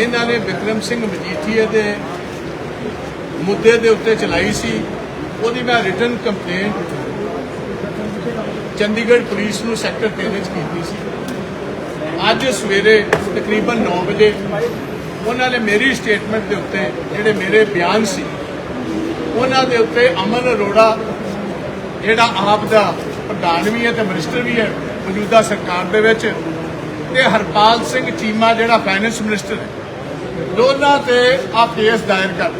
ਇਹਨਾਂ ਨੇ ਵਿਕਰਮ ਸਿੰਘ ਮਜੀਠੀਏ ਦੇ ਮੁੱਦੇ ਦੇ ਉੱਤੇ ਚਲਾਈ ਸੀ। ਉਹਦੀ ਮੈਂ ਰਿਟਰਨ ਕੰਪਲੇਂਟ ਚੰਡੀਗੜ੍ਹ ਪੁਲਿਸ ਨੂੰ ਸੈਕਟਰ 3 ਵਿੱਚ ਕੀਤੀ ਸੀ। ਅੱਜ ਸਵੇਰੇ ਤਕਰੀਬਨ 9 ਵਜੇ ਉਹਨਾਂ ਨੇ ਮੇਰੀ ਸਟੇਟਮੈਂਟ ਦੇ ਉੱਤੇ ਜਿਹੜੇ ਮੇਰੇ ਬਿਆਨ ਸੀ, ਉਹਨਾਂ ਦੇ ਉੱਤੇ ਅਮਨ ਅਰੋੜਾ, ਜਿਹੜਾ ਆਪ ਦਾ ਪ੍ਰਧਾਨ ਵੀ ਹੈ ਤੇ ਮਿਨਿਸਟਰ ਵੀ ਹੈ, ਮੌਜੂਦਾ ਸਰਕਾਰ ਦੇ ਵਿੱਚ ਤੇ ਹਰਪਾਲ ਸਿੰਘ ਚੀਮਾ ਜਿਹੜਾ ਫਾਈਨੈਂਸ ਮਿਨਿਸਟਰ ਹੈ। ਦੋਨਾਂ ਤੇ ਆ ਕੇਸ ਦਾਇਰ ਕਰ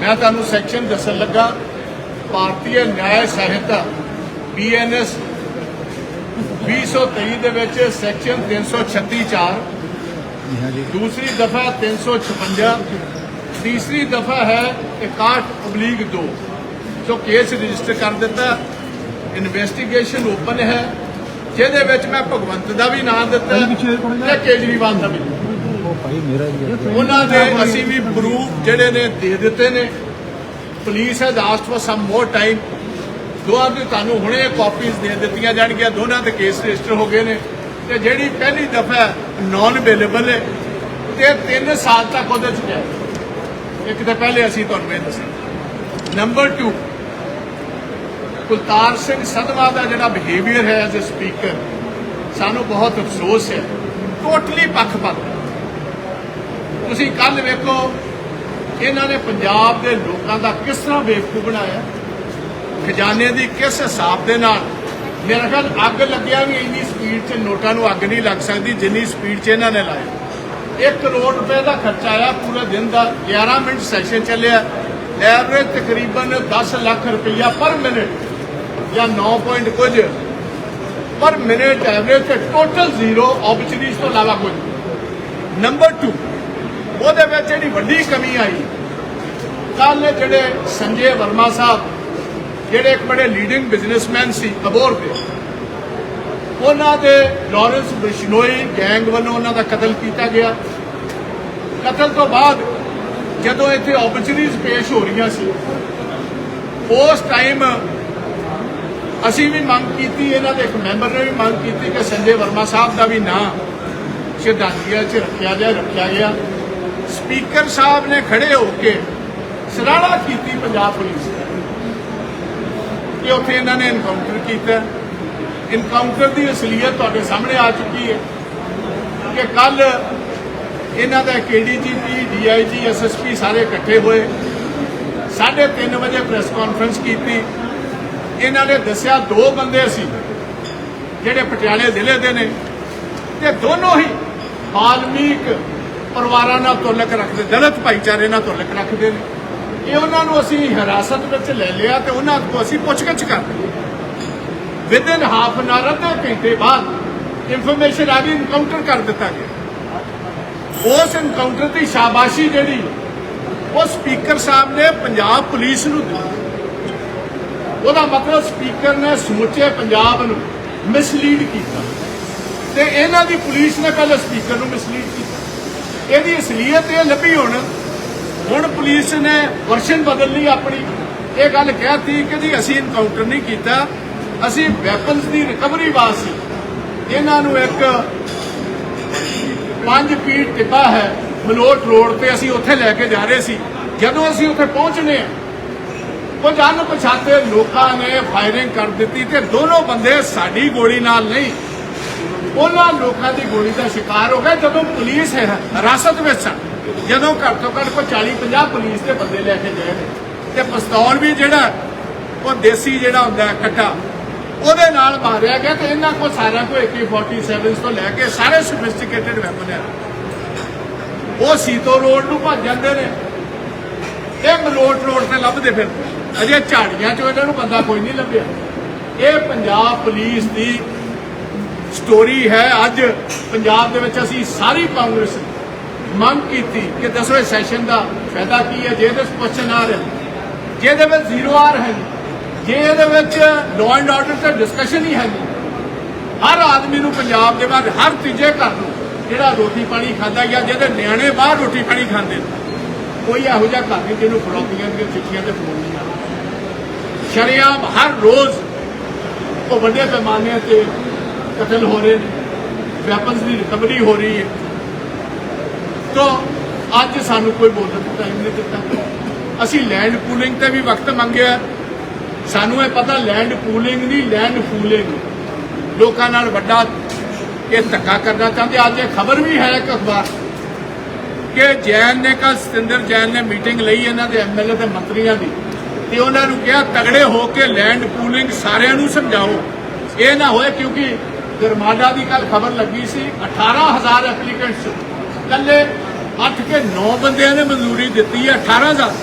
ਮੈਂ ਤੁਹਾਨੂੰ ਸੈਕਸ਼ਨ ਦੱਸਣ ਲੱਗਾ ਭਾਰਤੀ ਨਿਆਂ ਸੰਹਿਤਾ ਬੀਐਨਐਸ 2023 ਦੇ ਵਿੱਚ ਸੈਕਸ਼ਨ 336 4 ਦੂਸਰੀ ਦਫਾ 356 ਤੀਸਰੀ ਦਫਾ ਹੈ 61 ਅਬਲੀਗ 2 ਸੋ ਕੇਸ ਰਜਿਸਟਰ ਕਰ ਦਿੱਤਾ ਇਨਵੈਸਟੀਗੇਸ਼ਨ ਓਪਨ ਹੈ ਜਿਹਦੇ ਵਿੱਚ ਮੈਂ ਭਗਵੰਤ ਦਾ ਵੀ ਨਾਮ ਦਿੱਤਾ ਤੇ ਕੇਜਰੀਵਾਲ ਦਾ ਵੀ। ਭਾਈ, ਮੇਰਾ ਵੀ ਹੈ। ਉਹਨਾਂ ਦੇ ਅਸੀਂ ਵੀ ਪ੍ਰੂਫ ਜਿਹੜੇ ਨੇ ਦੇ ਦਿੱਤੇ ਨੇ। Police has asked for some more time ਦੋਹਾਂ ਦੀ ਤੁਹਾਨੂੰ ਹੁਣੇ ਕਾਪੀਜ਼ ਦੇ ਦਿੱਤੀਆਂ ਜਾਣਗੀਆਂ, ਦੋਨਾਂ ਦੇ ਕੇਸ ਰਜਿਸਟਰ ਹੋ ਗਏ ਨੇ। ਤੇ ਜਿਹੜੀ ਪਹਿਲੀ ਦਫਾ ਨਾਨ ਅਵੇਲੇਬਲ ਹੈ, ਤੇ 3 ਸਾਲ ਤੱਕ ਉਹਦੇ ਚ ਹੈ। ਇੱਕ ਤਾਂ ਪਹਿਲੇ ਅਸੀਂ ਤੁਹਾਨੂੰ ਇਹ ਦੱਸਿਆ ਨੰਬਰ 2 ਕੁਲਤਾਰ ਸਿੰਘ ਸੰਧਵਾ ਦਾ ਜਿਹੜਾ ਬਿਹੇਵੀਅਰ ਹੈ ਐਜ਼ ਅ ਸਪੀਕਰ ਸਾਨੂੰ ਬਹੁਤ ਅਫਸੋਸ ਹੈ। ਟੋਟਲੀ ਪੱਖਪਾਤ। ਤੁਸੀਂ ਕੱਲ ਵੇਖੋ, ਇਹਨਾਂ ਨੇ ਪੰਜਾਬ ਦੇ ਲੋਕਾਂ ਦਾ ਕਿਸ ਤਰ੍ਹਾਂ ਬੇਵਕੂਫ ਬਣਾਇਆ? ਖਜ਼ਾਨੇ ਦੀ ਕਿਸ ਹਿਸਾਬ ਦੇ ਨਾਲ? ਮੇਰਾ ਖਿਆਲ ਅੱਗ ਲੱਗਿਆ ਵੀ ਇੰਨੀ ਸਪੀਡ 'ਚ ਨੋਟਾਂ ਨੂੰ ਅੱਗ ਨਹੀਂ ਲੱਗ ਸਕਦੀ, ਜਿੰਨੀ ਸਪੀਡ 'ਚ ਇਹਨਾਂ ਨੇ ਲਾਇਆ। 1 ਕਰੋੜ ਰੁਪਏ ਦਾ ਖਰਚਾ ਆਇਆ ਪੂਰੇ ਦਿਨ ਦਾ 11 ਮਿੰਟ ਸੈਸ਼ਨ ਚੱਲਿਆ। ਐਵਰੇਜ ਤਕਰੀਬਨ 10 ਲੱਖ ਰੁਪਈਆ ਪਰ ਮਿੰਟ ਜਾਂ 9 ਪੁਆਇੰਟ ਕੁਝ। ਪਰ ਮਿੰਟ ਐਵਰੇਜ ਤੇ ਟੋਟਲ ਜ਼ੀਰੋ ਓਪਰਚੁਨਿਟੀਜ਼ ਤੋਂ ਇਲਾਵਾ ਕੁਝ। ਨੰਬਰ 2 ਉਹਦੇ ਵਿੱਚ ਜਿਹੜੀ ਵੱਡੀ ਕਮੀ ਆਈ ਕੱਲ ਜਿਹੜੇ ਸੰਜੇ ਵਰਮਾ ਸਾਹਿਬ, ਜਿਹੜੇ ਇੱਕ ਬੜੇ ਲੀਡਿੰਗ ਬਿਜ਼ਨਸਮੈਨ ਸੀ, ਅਬੋਰ ਦੇ, ਉਹਨਾਂ ਦੇ ਲਾਰੈਂਸ ਬਿਸ਼ਨੋਈ ਗੈਂਗ ਵੱਲੋਂ ਉਹਨਾਂ ਦਾ ਕਤਲ ਕੀਤਾ ਗਿਆ। ਕਤਲ ਤੋਂ ਬਾਅਦ ਜਦੋਂ ਇੱਥੇ ਓਪਰਚੁਨਿਟੀਜ਼ ਪੇਸ਼ ਹੋ ਰਹੀਆਂ ਸੀ, ਉਸ ਟਾਈਮ ਅਸੀਂ ਵੀ ਮੰਗ ਕੀਤੀ, ਇਹਨਾਂ ਦੇ ਇੱਕ ਮੈਂਬਰ ਨੇ ਵੀ ਮੰਗ ਕੀਤੀ ਕਿ ਸੰਜੇ ਵਰਮਾ ਸਾਹਿਬ ਦਾ ਵੀ ਨਾਂ ਸ਼ਰਧਾਂਜਲੀਆਂ 'ਚ ਰੱਖਿਆ ਜਾਏ, ਰੱਖਿਆ ਗਿਆ। ਸਪੀਕਰ ਸਾਹਿਬ ਨੇ ਖੜੇ ਹੋ ਕੇ ਸਰਾਹਣਾ ਕੀਤੀ ਪੰਜਾਬ ਪੁਲਿਸ ਕਿ ਉੱਥੇ ਇਹਨਾਂ ਨੇ ਇਨਕਾਊਂਟਰ ਕੀਤਾ। ਇਨਕਾਊਂਟਰ ਦੀ ਅਸਲੀਅਤ ਤੁਹਾਡੇ ਸਾਹਮਣੇ ਆ ਚੁੱਕੀ ਹੈ ਕਿ ਕੱਲ ਇਹਨਾਂ ਦਾ ਕੇਡੀਜੀਪੀ ਡੀਆਈਜੀ ਐਸਐਸਪੀ ਸਾਰੇ ਇਕੱਠੇ ਹੋਏ। 3:30 ਵਜੇ ਪ੍ਰੈਸ ਕਾਨਫਰੰਸ ਕੀਤੀ। ਇਹਨਾਂ ਨੇ ਦੱਸਿਆ ਦੋ ਬੰਦੇ ਸੀ ਜਿਹੜੇ ਪਟਿਆਲੇ ਜ਼ਿਲ੍ਹੇ ਦੇ ਨੇ ਤੇ ਦੋਨੋਂ ਹੀ ਬਾਲਮੀਕ ਪਰਿਵਾਰਾਂ ਨਾਲ ਤੁਲਕ ਰੱਖਦੇ, ਦਲਿਤ ਭਾਈਚਾਰੇ ਨਾਲ ਤੁਲਕ ਰੱਖਦੇ ਨੇ। ਇਹ ਉਹਨਾਂ ਨੂੰ ਅਸੀਂ ਹਿਰਾਸਤ ਵਿੱਚ ਲੈ ਲਿਆ ਤੇ ਉਹਨਾਂ ਤੋਂ ਅਸੀਂ ਪੁੱਛਗਿੱਛ ਕਰਦੇ ਲਈ। ਵਿਦਨ ਹਾਫ ਐਨ ਆਵਰ ਅੱਧੇ ਘੰਟੇ ਬਾਅਦ ਇਨਫੋਰਮੇਸ਼ਨ ਆ ਗਈ ਇਨਕਾਊਂਟਰ ਕਰ ਦਿੱਤਾ ਗਿਆ। ਉਸ ਇਨਕਾਊਂਟਰ ਦੀ ਸ਼ਾਬਾਸ਼ੀ ਜਿਹੜੀ, ਉਹ ਸਪੀਕਰ ਸਾਹਿਬ ਨੇ ਪੰਜਾਬ ਪੁਲਿਸ ਨੂੰ ਦਿੱਤੀ। ਉਹਦਾ ਮਤਲਬ ਸਪੀਕਰ ਨੇ ਸਮੁੱਚੇ ਪੰਜਾਬ ਨੂੰ ਮਿਸਲੀਡ ਕੀਤਾ। ਤੇ ਇਹਨਾਂ ਦੀ ਪੁਲਿਸ ਨੇ ਪਹਿਲਾਂ ਸਪੀਕਰ ਨੂੰ ਮਿਸਲੀਡ ਕੀਤਾ। ਇਹਦੀ ਅਸਲੀਅਤ ਇਹ ਲੱਭੀ ਹੁਣ। ਹੁਣ ਪੁਲਿਸ ਨੇ ਵਰਸ਼ਨ ਬਦਲ ਲਈ ਆਪਣੀ। ਇਹ ਗੱਲ ਕਹਿਤੀ ਕਿ ਜੀ ਅਸੀਂ ਇਨਕਾਊਂਟਰ ਨਹੀਂ ਕੀਤਾ। ਅਸੀਂ ਵੈਪਨਸ ਦੀ ਰਿਕਵਰੀ ਵਾਸਤੇ ਇਹਨਾਂ ਨੂੰ ਇੱਕ ਪੰਜ ਫੀਟ ਟਿੱਬਾ ਹੈ, ਮਲੋਟ ਰੋਡ ਤੇ ਅਸੀਂ ਉੱਥੇ ਲੈ ਕੇ ਜਾ ਰਹੇ ਸੀ। ਜਦੋਂ ਅਸੀਂ ਉੱਥੇ ਪਹੁੰਚਨੇ ਆ, ਕੁਝ ਅਣਪਛਾਤੇ ਲੋਕਾਂ ਨੇ ਫਾਇਰਿੰਗ ਕਰ ਦਿੱਤੀ ਤੇ ਦੋਨੋਂ ਬੰਦੇ ਸਾਡੀ ਗੋਲੀ ਨਾਲ ਨਹੀਂ ਉਹਨਾਂ ਲੋਕਾਂ ਦੀ ਗੋਲੀ ਦਾ ਸ਼ਿਕਾਰ ਹੋ ਗਏ ਜਦੋਂ ਪੁਲਿਸ ਹੈ, ਹਿਰਾਸਤ ਵਿੱਚ ਸਨ ਜਦੋਂ ਘੱਟ ਤੋਂ ਘੱਟ ਕੋਈ 40 50 ਪੁਲਿਸ ਦੇ ਬੰਦੇ ਲੈ ਕੇ ਗਏ ਨੇ। ਤੇ ਪਿਸਤੌਲ ਵੀ ਜਿਹੜਾ, ਉਹ ਦੇਸੀ ਜਿਹੜਾ ਹੁੰਦਾ ਹੈ ਕੱਟਾ ਉਹਦੇ ਨਾਲ ਮਾਰਿਆ ਗਿਆ ਤੇ ਇਹਨਾਂ ਕੋਲ ਸਾਰਿਆਂ ਕੋਲ AK47 ਤੋਂ ਲੈ ਕੇ ਸਾਰੇ ਸੋਫਿਸਟੀਕੇਟਡ ਵੈਪਨ ਹੈ। ਉਹ ਸੀਤੋ ਰੋਡ ਨੂੰ ਭੱਜ ਜਾਂਦੇ ਨੇ। ਇਹ ਮਲੋਟ ਰੋਡ ਤੇ ਲੱਭਦੇ ਫਿਰ। ਅਜੇ ਝਾੜੀਆਂ ਚੋਂ ਇਹਨਾਂ ਨੂੰ ਬੰਦਾ ਕੋਈ ਨਹੀਂ ਲੱਭਿਆ। ਇਹ ਪੰਜਾਬ ਪੁਲਿਸ ਦੀ ਸਟੋਰੀ ਹੈ ਅੱਜ ਪੰਜਾਬ ਦੇ ਵਿੱਚ ਅਸੀਂ ਸਾਰੀ ਕਾਂਗਰਸ ਮੰਗ ਕੀਤੀ ਕਿ ਦਸਵੇਂ ਸੈਸ਼ਨ ਦਾ ਫਾਇਦਾ ਕੀ ਹੈ, ਜੇ ਇਹਦੇ ਕੁਐਸਚਨ ਆ ਰਹੇ ਜਿਹਦੇ ਵਿੱਚ ਜ਼ੀਰੋ ਆਰ ਹੈ ਜੇ ਇਹਦੇ ਵਿੱਚ ਲਾਅ ਐਂਡ ਆਰਡਰ ਤੇ ਡਿਸਕਸ਼ਨ ਹੀ ਹੈ ਹਰ ਆਦਮੀ ਨੂੰ ਪੰਜਾਬ ਦੇ ਬਾਅਦ ਹਰ ਤੀਜੇ ਘਰ ਨੂੰ ਜਿਹੜਾ ਰੋਟੀ ਪਾਣੀ ਖਾਂਦਾ ਜਾਂ ਜਿਹਦੇ ਨਿਆਣੇ ਬਾਹਰ ਰੋਟੀ ਪਾਣੀ ਖਾਂਦੇ ਨੇ, ਕੋਈ ਇਹੋ ਜਿਹਾ ਘਰ ਨਹੀਂ ਜਿਹਨੂੰ ਫੜੌਤੀਆਂ ਦੀਆਂ ਚਿੱਠੀਆਂ ਤੇ ਫੋਨ ਨਹੀਂ ਆਉਂਦੇ ਸ਼ਰਿਆਮ ਹਰ ਰੋਜ਼ ਉਹ ਵੱਡੇ ਪੈਮਾਨੇ ਤੇ ਕਤਲ ਹੋ ਰਹੇ ਨੇ ਵੈਪਨਸ ਦੀ ਰਿਕਵਰੀ ਹੋ ਰਹੀ ਹੈ। ਦੇਖੋ ਅੱਜ ਸਾਨੂੰ ਕੋਈ ਬੋਲਣ ਦਾ ਟਾਈਮ ਨਹੀਂ ਦਿੱਤਾ। ਅਸੀਂ ਲੈਂਡ ਪੂਲਿੰਗ ਤੇ ਵੀ ਵਕਤ ਮੰਗਿਆ। ਸਾਨੂੰ ਇਹ ਪਤਾ ਲੈਂਡ ਪੂਲਿੰਗ ਨਹੀਂ ਲੈਂਡ ਫੂਲਿੰਗ ਲੋਕਾਂ ਨਾਲ ਵੱਡਾ ਇਹ ਧੱਕਾ ਕਰਨਾ ਚਾਹੁੰਦੇ ਅੱਜ ਇਹ ਖਬਰ ਵੀ ਹੈ ਇੱਕ ਅਖਬਾਰ। ਕਿ ਜੈਨ ਨੇ ਕੱਲ ਸਤਿੰਦਰ ਜੈਨ ਨੇ ਮੀਟਿੰਗ ਲਈ ਇਹਨਾਂ ਦੇ ਐਮਐਲਏ ਤੇ ਮੰਤਰੀਆਂ ਦੀ। ਤੇ ਉਹਨਾਂ ਨੂੰ ਕਿਹਾ, ਤਗੜੇ ਹੋ ਕੇ ਲੈਂਡ ਪੂਲਿੰਗ ਸਾਰਿਆਂ ਨੂੰ ਸਮਝਾਓ। ਇਹ ਨਾ ਹੋਏ ਕਿਉਂਕਿ ਗਰਮਾਡਾ ਦੀ ਕੱਲ ਖਬਰ ਲੱਗੀ ਸੀ 18000 ਐਪਲੀਕੈਂਟਸ ਕੱਲੇ 8 ਕੇ 9 ਬੰਦਿਆਂ ਨੇ ਮਨਜ਼ੂਰੀ ਦਿੱਤੀ ਹੈ 18000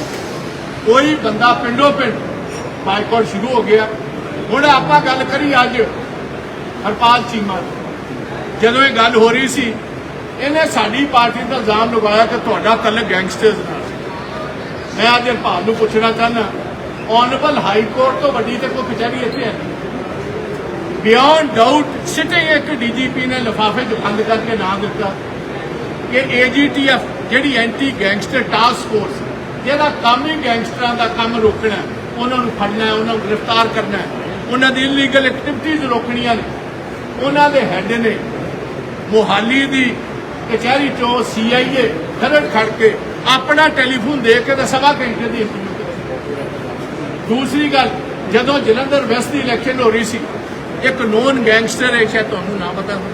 ਕੋਈ ਬੰਦਾ ਪਿੰਡੋ ਪਿੰਡ ਬਾਈਕਾਟ ਸ਼ੁਰੂ ਹੋ ਗਿਆ। ਹੁਣ ਆਪਾਂ ਗੱਲ ਕਰੀ ਅੱਜ ਹਰਪਾਲ ਚੀਮਾ ਦੀ। ਜਦੋਂ ਇਹ ਗੱਲ ਹੋ ਰਹੀ ਸੀ, ਇਹਨੇ ਸਾਡੀ ਪਾਰਟੀ ਦਾ ਇਲਜ਼ਾਮ ਲਗਾਇਆ ਕਿ ਤੁਹਾਡਾ ਤਲਕ ਗੈਂਗਸਟਰਸ ਨਾਲ। ਮੈਂ ਅੱਜ ਹਰਪਾਲ ਨੂੰ ਪੁੱਛਣਾ ਚਾਹੁੰਦਾ ਆਨਰੇਬਲ ਹਾਈ ਕੋਰਟ ਤੋਂ ਵੱਡੀ ਤੇ ਕੋਈ ਕਚਹਿਰੀ ਇੱਥੇ ਹੈ ਬਿਯੋਂਡ ਡਾਊਟ ਸਿਟਿੰਗ ਇੱਕ ਡੀਜੀਪੀ ਨੇ ਲਿਫਾਫੇ 'ਚ ਬੰਦ ਕਰਕੇ ਨਾਮ ਦਿੱਤਾ ਕਿ ਏਜੀਟੀਐਫ ਜਿਹੜੀ ਐਂਟੀ ਗੈਂਗਸਟਰ ਟਾਸਕ ਫੋਰਸ ਜਿਹਦਾ ਕੰਮ ਹੀ ਗੈਂਗਸਟਰਾਂ ਦਾ ਕੰਮ ਰੋਕਣਾ ਉਹਨਾਂ ਨੂੰ ਫੜਨਾ ਉਹਨਾਂ ਨੂੰ ਗ੍ਰਿਫਤਾਰ ਕਰਨਾ ਹੈ, ਉਹਨਾਂ ਦੀ ਇਲੀਗਲ ਐਕਟੀਵਿਟੀਜ਼ ਰੋਕਣੀਆਂ ਨੇ, ਉਹਨਾਂ ਦੇ ਹੈੱਡ ਨੇ ਮੋਹਾਲੀ ਦੀ ਕਚਹਿਰੀ ਚੋਂ ਸੀਆਈਏ ਖਰੜ ਖੜ ਕੇ ਆਪਣਾ ਟੈਲੀਫੋਨ ਦੇ ਕੇ ਤਾਂ ਸਵਾ ਘੰਟੇ ਦੀ ਇੰਟਰਵਿਊ ਕਰਾਈ ਦੂਸਰੀ ਗੱਲ, ਜਦੋਂ ਜਲੰਧਰ ਵੈਸਟ ਦੀ ਇਲੈਕਸ਼ਨ ਹੋ ਰਹੀ ਸੀ ਇੱਕ ਨੋਨ ਗੈਂਗਸਟਰ ਹੈ ਸ਼ਾਇਦ ਤੁਹਾਨੂੰ ਨਾ ਪਤਾ ਹੋਵੇ।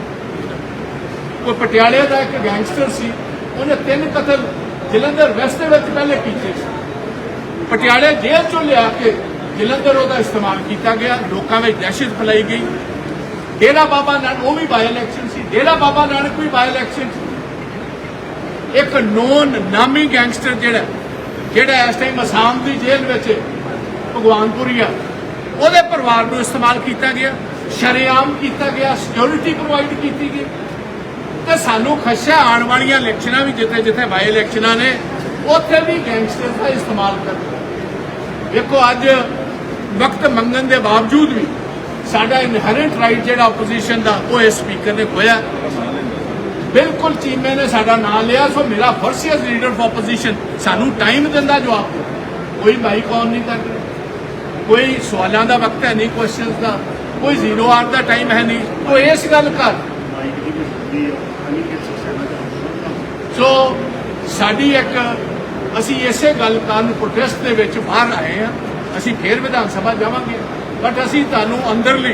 ਕੋਈ ਪਟਿਆਲੇ ਦਾ ਇੱਕ ਗੈਂਗਸਟਰ ਸੀ। ਉਹਨੇ ਤਿੰਨ ਕਤਲ ਜਲੰਧਰ ਵੈਸਟ ਦੇ ਵਿੱਚ ਪਹਿਲੇ ਕੀਤੇ ਸੀ। ਪਟਿਆਲੇ ਜੇਲ੍ਹ ਚੋਂ ਲਿਆ ਕੇ ਜਲੰਧਰ ਉਹਦਾ ਇਸਤੇਮਾਲ ਕੀਤਾ ਗਿਆ। ਲੋਕਾਂ ਵਿੱਚ ਦਹਿਸ਼ਤ ਫੈਲਾਈ ਗਈ। ਡੇਰਾ ਬਾਬਾ ਨਾਨਕ ਉਹ ਵੀ ਬਾਈ ਇਲੈਕਸ਼ਨ ਸੀ। ਡੇਰਾ ਬਾਬਾ ਨਾਨਕ ਵੀ ਬਾਈ ਇਲੈਕਸ਼ਨ ਸੀ। ਇੱਕ ਨੋਨ ਨਾਮੀ ਗੈਂਗਸਟਰ ਜਿਹੜਾ ਜਿਹੜਾ ਇਸ ਟਾਈਮ ਅਸਾਮ ਦੀ ਜੇਲ੍ਹ ਵਿੱਚ ਹੈ, ਭਗਵਾਨਪੁਰੀਆ ਉਹਦੇ ਪਰਿਵਾਰ ਨੂੰ ਇਸਤੇਮਾਲ ਕੀਤਾ ਗਿਆ। ਸ਼ਰੇਆਮ ਕੀਤਾ ਗਿਆ ਸਿਕਿਉਰਿਟੀ ਪ੍ਰੋਵਾਈਡ ਕੀਤੀ ਗਈ। ਤੇ ਸਾਨੂੰ ਖਸ਼ਾ ਆਉਣ ਵਾਲੀਆਂ ਇਲੈਕਸ਼ਨਾਂ ਵੀ ਜਿੱਥੇ ਜਿੱਥੇ ਬਾਈ ਇਲੈਕਸ਼ਨਾਂ ਨੇ, ਉੱਥੇ ਵੀ ਗੈਂਗਸਟਰ ਦਾ ਇਸਤੇਮਾਲ ਕਰਦੇ ਵੇਖੋ ਅੱਜ ਵਕਤ ਮੰਗਣ ਦੇ ਬਾਵਜੂਦ ਵੀ ਸਾਡਾ ਇਨਹੈਰੈਂਟ ਰਾਈਟ ਜਿਹੜਾ ਆਪੋਜੀਸ਼ਨ ਦਾ, ਉਹ ਇਸ ਸਪੀਕਰ ਨੇ ਖੋਇਆ। ਬਿਲਕੁਲ ਚੀਮੇ ਨੇ ਸਾਡਾ ਨਾਮ ਲਿਆ, ਸੋ ਮੇਰਾ ਫਰਜ਼ ਸੀ ਲੀਡਰ ਆਫ ਆਪੋਜੀਸ਼ਨ ਸਾਨੂੰ ਟਾਈਮ ਦਿੰਦਾ ਜਵਾਬ ਕੋਈ ਮਾਈਕ ਆਨ ਨਹੀਂ ਕਰ ਕੋਈ ਸਵਾਲਾਂ ਦਾ ਵਕਤ ਹੈ ਨਹੀਂ ਕੁਐਸਚਨਸ ਦਾ। ਕੋਈ ਜ਼ੀਰੋ ਆਰ ਦਾ ਟਾਈਮ ਹੈ ਨਹੀਂ। ਤੋ ਇਸ ਗੱਲ ਕਰ। ਸੋ ਸਾਡੀ ਇੱਕ, ਅਸੀਂ ਇਸੇ ਗੱਲ ਕਾਰਨ ਪ੍ਰੋਟੈਸਟ ਦੇ ਵਿੱਚ ਬਾਹਰ ਆਏ ਆ ਅਸੀਂ ਫੇਰ ਵਿਧਾਨ ਸਭਾ ਜਾਵਾਂਗੇ। ਬਟ ਅਸੀਂ ਤੁਹਾਨੂੰ ਅੰਦਰਲੀ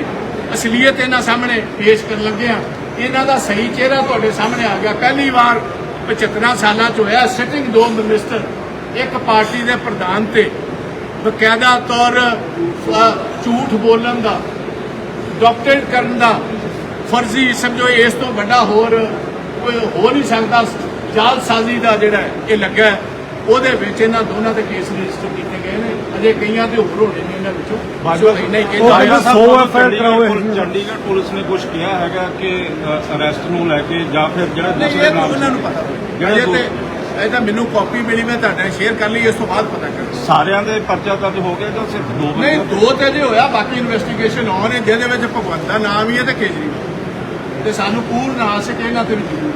ਅਸਲੀਅਤ ਇਹਨਾਂ ਸਾਹਮਣੇ ਪੇਸ਼ ਕਰਨ ਲੱਗੇ ਆ ਇਹਨਾਂ ਦਾ ਸਹੀ ਚਿਹਰਾ ਤੁਹਾਡੇ ਸਾਹਮਣੇ ਆ ਗਿਆ। ਪਹਿਲੀ ਵਾਰ 75 ਸਾਲਾਂ ਚ ਹੋਇਆ ਸਿਟਿੰਗ ਦੋ ਮਿਨਿਸਟਰ ਇੱਕ ਪਾਰਟੀ ਦੇ ਪ੍ਰਧਾਨ ਤੇ। ਬਕਾਇਦਾ ਤੌਰ ਝੂਠ ਬੋਲਣ ਦਾ। ਡਾਕਟਰੇਟ ਕਰਨ ਦਾ ਫਰਜ਼ੀ ਸਮਝੋ ਇਸ ਤੋਂ ਵੱਡਾ ਹੋਰ ਕੋਈ ਹੋ ਨਹੀਂ ਸਕਦਾ ਜਾਲਸਾਜ਼ੀ ਦਾ ਜਿਹੜਾ ਇਹ ਲੱਗਾ। ਉਹਦੇ ਵਿੱਚ ਇਹਨਾਂ ਦੋਨਾਂ ਦੇ ਕੇਸ ਰਜਿਸਟਰ ਕੀਤੇ ਗਏ ਨੇ ਅਜੇ ਕਈਆਂ ਦੇ ਹੋਰ ਹੋਣੇ ਨੇ ਇਹਨਾਂ ਵਿੱਚੋਂ ਬਾਜਵਾ ਸੋ ਇੰਨਾ ਹੀ ਉਹ ਕਹਿੰਦਾ ਕਹਿੰਦਾ ਹੋਇਆ। ਸੌ FIR ਕਰਾਓ। ਚੰਡੀਗੜ੍ਹ ਚੰਡੀਗੜ੍ਹ ਪੁਲਿਸ ਨੇ ਕੁਝ ਕਿਹਾ ਹੈਗਾ ਕਿ ਅਰੈਸਟ ਨੂੰ ਲੈ ਕੇ ਜਾਂ ਫਿਰ ਜਿਹੜਾ ਨਹੀਂ ਦੂਸਰੇ ਇਹ ਤਾਂ ਨਾਮ ਉਹਨਾਂ ਨੂੰ ਪਤਾ ਜਿਹੜਾ ਇਹ ਤਾਂ ਮੈਨੂੰ ਕਾਪੀ ਮਿਲੀ ਮੈਂ ਤੁਹਾਡੇ ਨਾਲ ਸ਼ੇਅਰ ਕਰ ਲਈ ਇਸ ਤੋਂ ਬਾਅਦ ਪਤਾ ਕਰ ਸਾਰਿਆਂ ਦੇ ਪਰਚਾ ਦਰਜ ਹੋ ਗਿਆ ਜਾਂ ਸਿਰਫ ਦੋ ਨਹੀਂ ਦੋ? ਤੇ ਜੇ ਹੋਇਆ ਬਾਕੀ ਇਨਵੈਸਟੀਗੇਸ਼ਨ ਹੈ ਜਿਹਦੇ ਵਿੱਚ ਭਗਵੰਤ ਦਾ ਨਾਮ ਹੀ ਹੈ ਤੇ ਕੇਜਰੀਵਾਲ। ਤੇ ਸਾਨੂੰ ਪੂਰਨ ਆਸ ਹੈ ਕਿ ਇਹਨਾਂ ਤੇ ਵੀ ਜ਼ਰੂਰ